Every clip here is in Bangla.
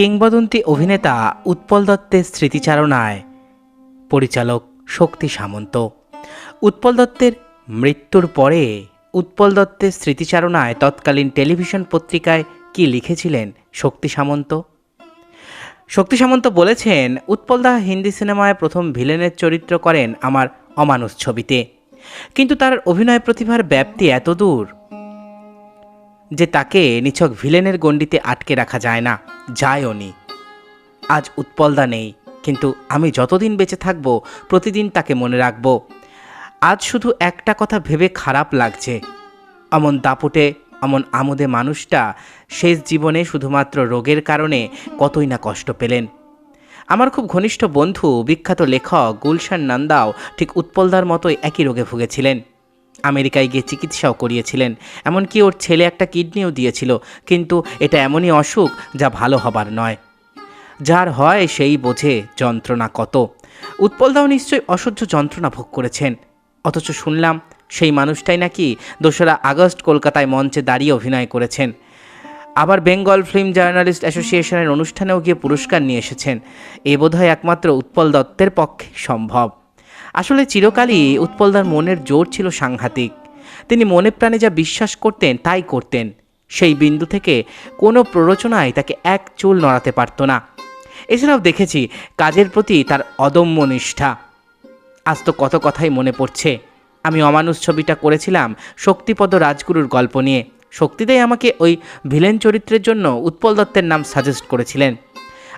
কিংবদন্তি অভিনেতা উৎপল দত্তের স্মৃতিচারণায় পরিচালক শক্তি সামন্ত। উৎপল দত্তের মৃত্যুর পরে উৎপল দত্তের স্মৃতিচারণায় তৎকালীন টেলিভিশন পত্রিকায় কি লিখেছিলেন শক্তি সামন্ত? শক্তি সামন্ত বলেছেন উৎপলদা হিন্দি সিনেমায় প্রথম ভিলেনের চরিত্র করেন আমার অমানুষ ছবিতে। কিন্তু তার অভিনয় প্রতিভার ব্যাপ্তি এত দূর যে তাকে নিছক ভিলেনের গণ্ডিতে আটকে রাখা যায় না, যায়ও নি। আজ উৎপলদা নেই, কিন্তু আমি যতদিন বেঁচে থাকব, প্রতিদিন তাকে মনে রাখব। আজ শুধু একটা কথা ভেবে খারাপ লাগছে। অমন দাপুটে, অমন আমোদে মানুষটা শেষ জীবনে শুধুমাত্র রোগের কারণে কতই না কষ্ট পেলেন। আমার খুব ঘনিষ্ঠ বন্ধু, বিখ্যাত লেখক গুলশান নন্দাও ঠিক উৎপলদার মতোই একই রোগে ভুগেছিলেন। আমেরিকায় গিয়ে চিকিৎসাও করিয়েছিলেন। এমনকি ওর ছেলে একটা কিডনিও দিয়েছিল, কিন্তু এটা এমনই অসুখ যা ভালো হবার নয়। যার হয় সেই বোঝে যন্ত্রণা কত। উৎপলদাও নিশ্চয়ই অসহ্য যন্ত্রণা ভোগ করেছেন। অথচ শুনলাম সেই মানুষটাই নাকি দোসরা আগস্ট কলকাতায় মঞ্চে দাঁড়িয়ে অভিনয় করেছেন। আবার বেঙ্গল ফিল্ম জার্নালিস্ট অ্যাসোসিয়েশনের অনুষ্ঠানেও গিয়ে পুরস্কার নিয়ে এসেছেন। এ বোধহয় একমাত্র উৎপল দত্তের পক্ষে সম্ভব। আসলে চিরকালই উৎপলদার মনের জোর ছিল সাংঘাতিক। তিনি মনে প্রাণে যা বিশ্বাস করতেন তাই করতেন। সেই বিন্দু থেকে কোনো প্ররোচনায় তাকে এক চুল নড়াতে পারত না। এছাড়াও দেখেছি কাজের প্রতি তার অদম্য নিষ্ঠা। আজ তো কত কথাই মনে পড়ছে। আমি অমানুষ ছবিটা করেছিলাম শক্তিপদ রাজগুরুর গল্প নিয়ে। শক্তিদাই আমাকে ওই ভিলেন চরিত্রের জন্য উৎপল দত্তের নাম সাজেস্ট করেছিলেন।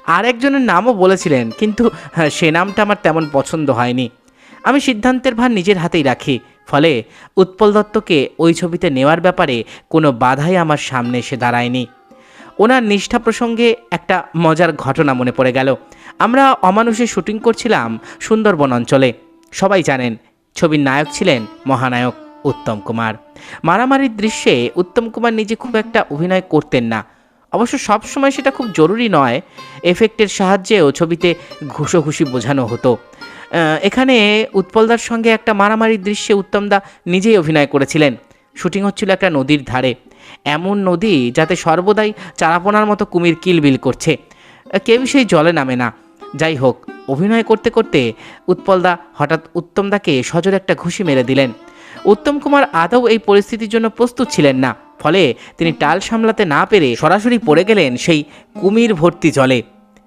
আর একজনের নামও বলেছিলেন কিন্তু হ্যাঁ, সে নামটা আমার তেমন পছন্দ হয়নি। আমি সিদ্ধান্তের ভার নিজের হাতেই রাখি, ফলে উৎপল দত্তকে ওই ছবিতে নেওয়ার ব্যাপারে কোনো বাধাই আমার সামনে এসে দাঁড়ায়নি। ওনার নিষ্ঠা প্রসঙ্গে একটা মজার ঘটনা মনে পড়ে গেল। আমরা অমানুষে শুটিং করছিলাম সুন্দরবন অঞ্চলে। সবাই জানেন, ছবির নায়ক ছিলেন মহানায়ক উত্তম কুমার। মারামারির দৃশ্যে উত্তম কুমার নিজে খুব একটা অভিনয় করতেন না। অবশ্য সবসময় সেটা খুব জরুরি নয়, এফেক্টের সাহায্যেও ছবিতে ঘুষোঘুষি বোঝানো হতো। এখানে উৎপলদার সঙ্গে একটা মারামারির দৃশ্যে উত্তমদা নিজেই অভিনয় করেছিলেন। শুটিং হচ্ছিল একটা নদীর ধারে। এমন নদী যাতে সর্বদাই চারাপোনার মতো কুমির কিলবিল করছে। কেউ সেই জলে নামে না। যাই হোক, অভিনয় করতে করতে উৎপলদা হঠাৎ উত্তমদাকে সজোরে একটা ঘুষি মেরে দিলেন। উত্তম কুমার আদৌ এই পরিস্থিতির জন্য প্রস্তুত ছিলেন না। ফলে তিনি টাল সামলাতে না পেরে সরাসরি পড়ে গেলেন সেই কুমির ভর্তি জলে।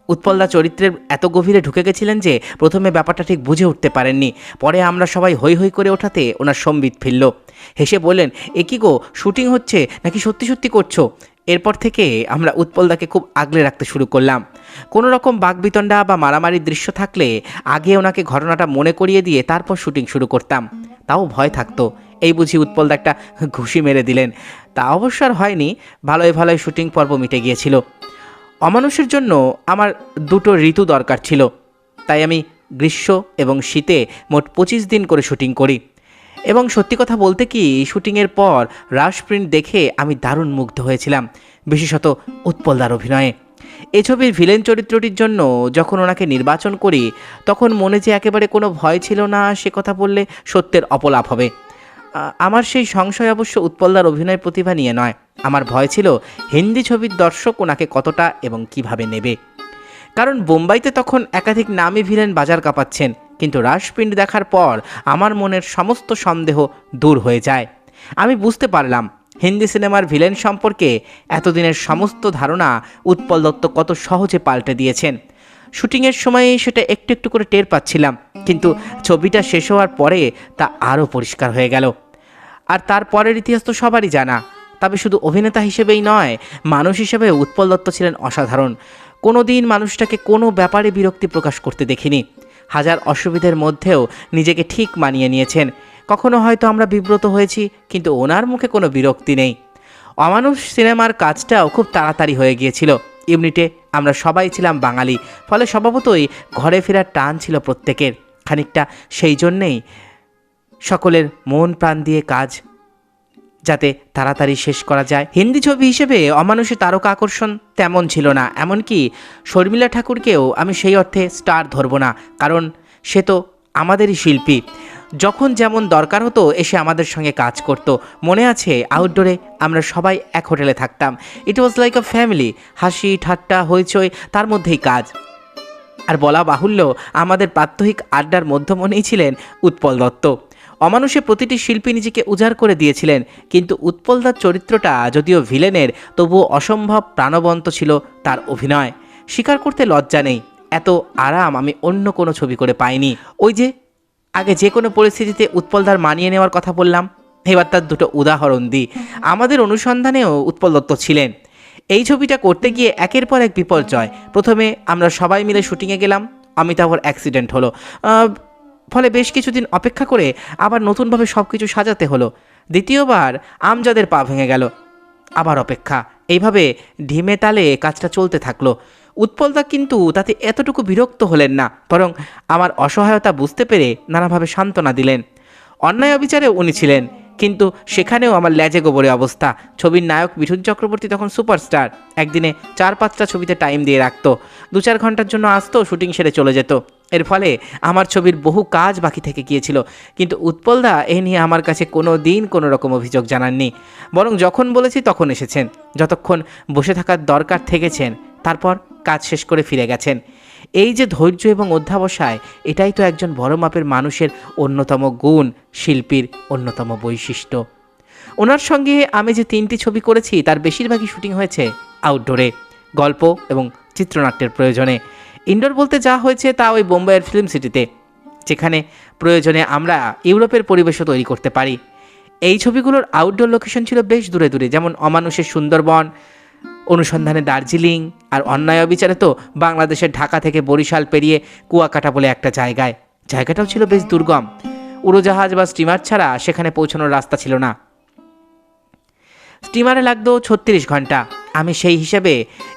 উৎপলদা চরিত্রের এত গভীরে ঢুকে গেছিলেন যে প্রথমে ব্যাপারটা ঠিক বুঝে উঠতে পারেননি। পরে আমরা সবাই হৈ হৈ করে ওঠাতে ওনার সম্বিত ফিরল। হেসে বললেন, এ কি গো, শুটিং হচ্ছে? নাকি সত্যি সত্যি করছ? এরপর থেকে আমরা উৎপলদাকে খুব আগলে রাখতে শুরু করলাম। কোনো রকম বাগবিতণ্ডা বা মারামারির দৃশ্য থাকলে আগে ওনাকে ঘটনাটা মনে করিয়ে দিয়ে তারপর শুটিং শুরু করতাম। তাও ভয় থাকতো। এই বুঝি উৎপলদা একটা ঘুষি মেরে দিলেন। তা অবশ্য আর হয়নি। ভালোই ভালোই শুটিং পর্ব মিটে গিয়েছিল। অমানুষের জন্য আমার দুটো ঋতু দরকার ছিল। তাই আমি গ্রীষ্ম এবং শীতে মোট পঁচিশ দিন করে শুটিং করি। এবং সত্যি কথা বলতে কি শুটিংয়ের পর রাশ প্রিন্ট দেখে আমি দারুণ মুগ্ধ হয়েছিলাম, বিশেষত উৎপলদার অভিনয়ে। এ ছবির ভিলেন চরিত্রটির জন্য যখন ওনাকে নির্বাচন করি, তখন মনে যে একেবারে কোনো ভয় ছিল না, সে কথা বললে সত্যের অপলাপ হবে। আমার সেই সংশয় অবশ্য উৎপলদার অভিনয় প্রতিভা নিয়ে নয়। আমার ভয় ছিল হিন্দি ছবির দর্শক ওনাকে কতটা এবং কীভাবে নেবে। কারণ বোম্বাইতে তখন একাধিক নামী ভিলেন বাজার কাঁপাচ্ছেন, কিন্তু রাশপিণ্ড দেখার পর আমার মনের সমস্ত সন্দেহ দূর হয়ে যায়। আমি বুঝতে পারলাম, হিন্দি সিনেমার ভিলেন সম্পর্কে এতদিনের সমস্ত ধারণা উৎপল দত্ত কত সহজে পাল্টে দিয়েছেন। শুটিংয়ের সময় সেটা একটু একটু করে টের পাচ্ছিলাম, কিন্তু ছবিটা শেষ হওয়ার পরে তা আরও পরিষ্কার হয়ে গেল। আর তারপরের ইতিহাস তো সবারই জানা। তবে শুধু অভিনেতা হিসেবেই নয়, মানুষ হিসেবে উৎপল দত্ত ছিলেন অসাধারণ। কোনো দিন মানুষটাকে কোনো ব্যাপারে বিরক্তি প্রকাশ করতে দেখিনি। হাজার অসুবিধের মধ্যেও নিজেকে ঠিক মানিয়ে নিয়েছেন। কখনো হয়তো আমরা বিব্রত হয়েছি, কিন্তু ওনার মুখে কোনো বিরক্তি নেই। অমানুষ সিনেমার কাজটাও খুব তাড়াতাড়ি হয়ে গিয়েছিল। ইউনিটে আমরা সবাই ছিলাম বাঙালি, ফলে স্বভাবতই ঘরে ফেরার টান ছিল প্রত্যেকের। খানিকটা সেই জন্যেই সকলের মন প্রাণ দিয়ে কাজ যাতে তাড়াতাড়ি শেষ করা যায়। হিন্দি ছবি হিসেবে অমানুষের তারকা আকর্ষণ তেমন ছিল না। এমনকি শর্মিলা ঠাকুরকেও আমি সেই অর্থে স্টার ধরব না, কারণ সে তো আমাদেরই শিল্পী। যখন যেমন দরকার হতো, এসে আমাদের সঙ্গে কাজ করতো। মনে আছে আউটডোরে আমরা সবাই এক হোটেলে থাকতাম। ইট ওয়াজ লাইক আ ফ্যামিলি হাসি, ঠাট্টা, হইচই, তার মধ্যেই কাজ। আর বলা বাহুল্য, আমাদের প্রাত্যহিক আড্ডার মধ্যমণেই ছিলেন উৎপল দত্ত। অমানুষে প্রতিটি শিল্পী নিজেকে উজাড় করে দিয়েছিলেন, কিন্তু উৎপলদার চরিত্রটা যদিও ভিলেনের, তবুও অসম্ভব প্রাণবন্ত ছিল তার অভিনয়। স্বীকার করতে লজ্জা নেই, এত আরাম আমি অন্য কোনো ছবি করে পাইনি। ওই যে, আগে যে কোনো পরিস্থিতিতে উৎপলদার মানিয়ে নেওয়ার কথা বললাম, এবার তার দুটো উদাহরণ দিই। আমাদের অনুসন্ধানেও উৎপল দত্ত ছিলেন। এই ছবিটা করতে গিয়ে একের পর এক বিপর্যয়। প্রথমে আমরা সবাই মিলে শুটিংয়ে গেলাম অমিতাভর অ্যাক্সিডেন্ট হলো। ফলে বেশ কিছুদিন অপেক্ষা করে আবার নতুনভাবে সব কিছু সাজাতে হলো। দ্বিতীয়বার আমজাদের পা ভেঙে গেল। আবার অপেক্ষা। এইভাবে ঢিমে তালে কাজটা চলতে থাকল। উৎপলদা কিন্তু তাতে এতটুকু বিরক্ত হলেন না, বরং আমার অসহায়তা বুঝতে পেরে নানাভাবে সান্ত্বনা দিলেন। অন্যায় অবিচারে উনি ছিলেন, কিন্তু সেখানেও আমার ল্যাজে গোবরে অবস্থা। ছবির নায়ক মিঠুন চক্রবর্তী তখন সুপারস্টার। একদিনে চার পাঁচটা ছবিতে টাইম দিয়ে রাখতো। দু চার ঘণ্টার জন্য আসতো, শুটিং সেরে চলে যেত। এর ফলে আমার ছবির বহু কাজ বাকি থেকে গিয়েছিল। কিন্তু উৎপলদা এ নিয়ে আমার কাছে কোনো দিন কোনো রকম অভিযোগ জানাননি। বরং যখন বলেছি তখন এসেছেন। যতক্ষণ বসে থাকার দরকার থেকেছেন, তারপর কাজ শেষ করে ফিরে গেছেন। এই যে ধৈর্য এবং অধ্যাবসায়, এটাই তো একজন বড় মাপের মানুষের অন্যতম গুণ, শিল্পীর অন্যতম বৈশিষ্ট্য। ওনার সঙ্গে আমি যে তিনটি ছবি করেছি, তার বেশিরভাগই শুটিং হয়েছে আউটডোরে, গল্প এবং চিত্রনাট্যের প্রয়োজনে। ইনডোর বলতে যা হয়েছে তা ওই বোম্বাইয়ের ফিল্ম সিটিতে যেখানে প্রয়োজনে আমরা ইউরোপের পরিবেশও তৈরি করতে পারি। এই ছবিগুলোর আউটডোর লোকেশন ছিল বেশ দূরে দূরে, যেমন অমানুষের সুন্দরবন, অনুসন্ধানে দার্জিলিং, আর অন্যায় অবিচারে তো বাংলাদেশের ঢাকা থেকে বরিশাল পেরিয়ে কুয়াকাটা বলে একটা জায়গায়। জায়গাটাও ছিল বেশ দুর্গম। উড়োজাহাজ বা স্টিমার ছাড়া সেখানে পৌঁছানোর রাস্তা ছিল না। স্টিমারে লাগতো ছত্রিশ ঘণ্টা। আমি সেই হিসেবে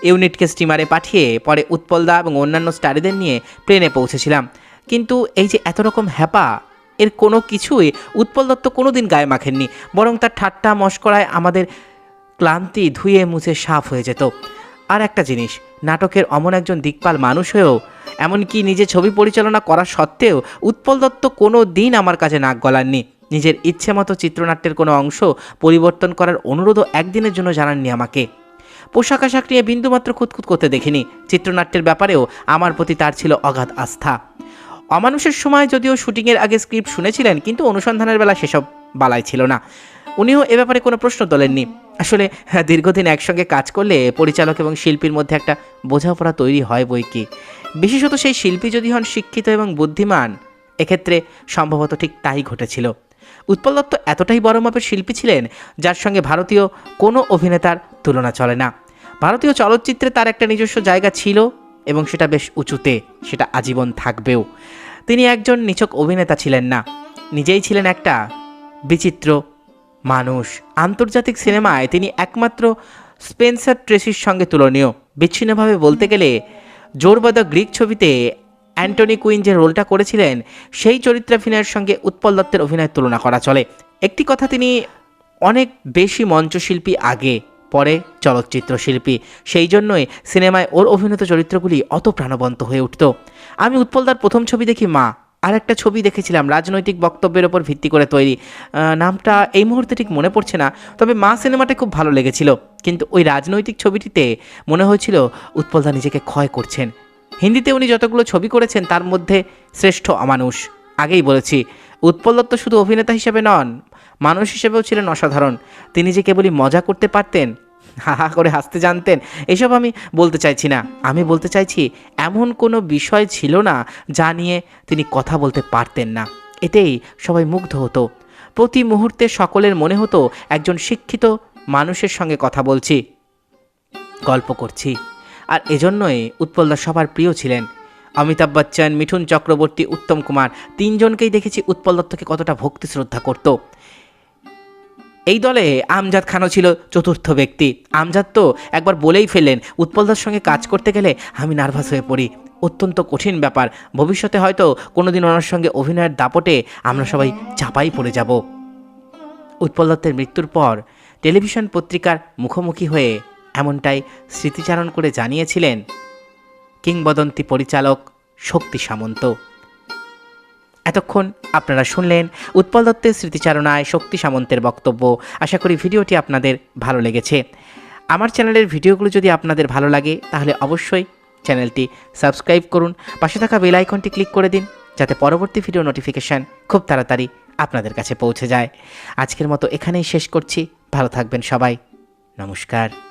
ইউনিটকে স্টিমারে পাঠিয়ে পরে উৎপলদা এবং অন্যান্য স্টারিদের নিয়ে প্লেনে পৌঁছেছিলাম। কিন্তু এই যে এত রকম হ্যাপা, এর কোনো কিছুই উৎপল দত্ত কোনো দিন গায়ে মাখেননি, বরং তার ঠাট্টা মস্করায় আমাদের ক্লান্তি ধুয়ে মুছে সাফ হয়ে যেত। আর একটা জিনিস, নাটকের অমন একজন দিকপাল মানুষ হয়েও এমনকি নিজে ছবি পরিচালনা করা সত্ত্বেও উৎপল দত্ত কোনো দিন আমার কাছে নাক গলাননি। নিজের ইচ্ছে মতো চিত্রনাট্যের কোনো অংশ পরিবর্তন করার অনুরোধও একদিনের জন্য জানাননি আমাকে। পোশাক আশাক নিয়ে বিন্দুমাত্র খুঁতখুত করতে দেখিনি। চিত্রনাট্যের ব্যাপারেও আমার প্রতি তার ছিল অগাধ আস্থা। অমানুষের সময় যদিও শুটিংয়ের আগে স্ক্রিপ্ট শুনেছিলেন কিন্তু অনুসন্ধানের বেলা সেসব বালাই ছিল না। উনিও এ ব্যাপারে কোনো প্রশ্ন তোলেননি। আসলে হ্যাঁ, দীর্ঘদিন একসঙ্গে কাজ করলে পরিচালক এবং শিল্পীর মধ্যে একটা বোঝাপড়া তৈরি হয় বই কি। বিশেষত সেই শিল্পী যদি হন শিক্ষিত এবং বুদ্ধিমান এক্ষেত্রে সম্ভবত ঠিক তাই ঘটেছিল। উৎপল দত্ত এতটাই বড় মাপের শিল্পী ছিলেন, যার সঙ্গে ভারতীয় কোনো অভিনেতার তুলনা চলে না। ভারতীয় চলচ্চিত্রে তার একটা নিজস্ব জায়গা ছিল এবং সেটা বেশ উঁচুতে, সেটা আজীবন থাকবেও। তিনি একজন নিছক অভিনেতা ছিলেন না, নিজেই ছিলেন একটা বিচিত্র মানুষ। আন্তর্জাতিক সিনেমায় তিনি একমাত্র স্পেন্সার ট্রেসির সঙ্গে তুলনীয়। বিচ্ছিন্নভাবে বলতে গেলে, জোরবাদ গ্রিক ছবিতে অ্যান্টনি কুইন যে রোলটা করেছিলেন, সেই চরিত্রাভিনয়ের সঙ্গে উৎপল দত্তের অভিনয়ের তুলনা করা চলে। একটি কথা তিনি অনেক বেশি মঞ্চশিল্পী আগে, পরে চলচ্চিত্র শিল্পী সেই জন্যই সিনেমায় ওর অভিনীত চরিত্রগুলি অত প্রাণবন্ত হয়ে উঠত। আমি উৎপলদার প্রথম ছবি দেখি, মা। আর একটা ছবি দেখেছিলাম, রাজনৈতিক বক্তব্যের ওপর ভিত্তি করে তৈরি। নামটা এই মুহূর্তে ঠিক মনে পড়ছে না, তবে মা সিনেমাটা খুব ভালো লেগেছিল। কিন্তু ওই রাজনৈতিক ছবিটিতে মনে হয়েছিল উৎপলদা নিজেকে ক্ষয় করছেন। হিন্দিতে উনি যতগুলো ছবি করেছেন, তার মধ্যে শ্রেষ্ঠ অমানুষ। আগেই বলেছি উৎপল দত্ত শুধু অভিনেতা হিসেবে নন, মানুষ হিসেবেও ছিলেন অসাধারণ। তিনি যে কেবলই মজা করতে পারতেন, হা হা করে হাসতে জানতেন, এসব আমি বলতে চাইছি না। আমি বলতে চাইছি, এমন কোনো বিষয় ছিল না যা নিয়ে তিনি কথা বলতে পারতেন না। এতেই সবাই মুগ্ধ হতো। প্রতি মুহূর্তে সকলের মনে হতো, একজন শিক্ষিত মানুষের সঙ্গে কথা বলছি, গল্প করছি। আর এজন্যই উৎপলদা সবার প্রিয় ছিলেন। অমিতাভ বচ্চন, মিঠুন চক্রবর্তী, উত্তম কুমার তিনজনকেই দেখেছি উৎপল দত্তকে কতটা ভক্তি শ্রদ্ধা করত। এই দলে আমজাদ খানও ছিল চতুর্থ ব্যক্তি। আমজাদ তো একবার বলেই ফেললেন, উৎপলদার সঙ্গে কাজ করতে গেলে আমি নার্ভাস হয়ে পড়ি। অত্যন্ত কঠিন ব্যাপার। ভবিষ্যতে হয়তো কোনোদিন ওনার সঙ্গে অভিনয়ের দাপটে আমরা সবাই চাপাই পড়ে যাব। উৎপল দত্তের মৃত্যুর পর টেলিভিশন পত্রিকার মুখোমুখি হয়ে এমনটাই স্মৃতিচারণ করে জানিয়েছিলেন কিংবদন্তি পরিচালক শক্তি সামন্ত। এতক্ষণ আপনারা শুনলেন উৎপল দত্তের স্মৃতিচারণায় শক্তি সামন্তের বক্তব্য। আশা করি ভিডিওটি আপনাদের ভালো লেগেছে। আমার চ্যানেলের ভিডিওগুলো যদি আপনাদের ভালো লাগে, তাহলে অবশ্যই চ্যানেলটি সাবস্ক্রাইব করুন। পাশে থাকা বেল আইকনটি ক্লিক করে দিন, যাতে পরবর্তী ভিডিও নোটিফিকেশান খুব তাড়াতাড়ি আপনাদের কাছে পৌঁছে যায়। আজকের মতো এখানেই শেষ করছি। ভালো থাকবেন সবাই। নমস্কার।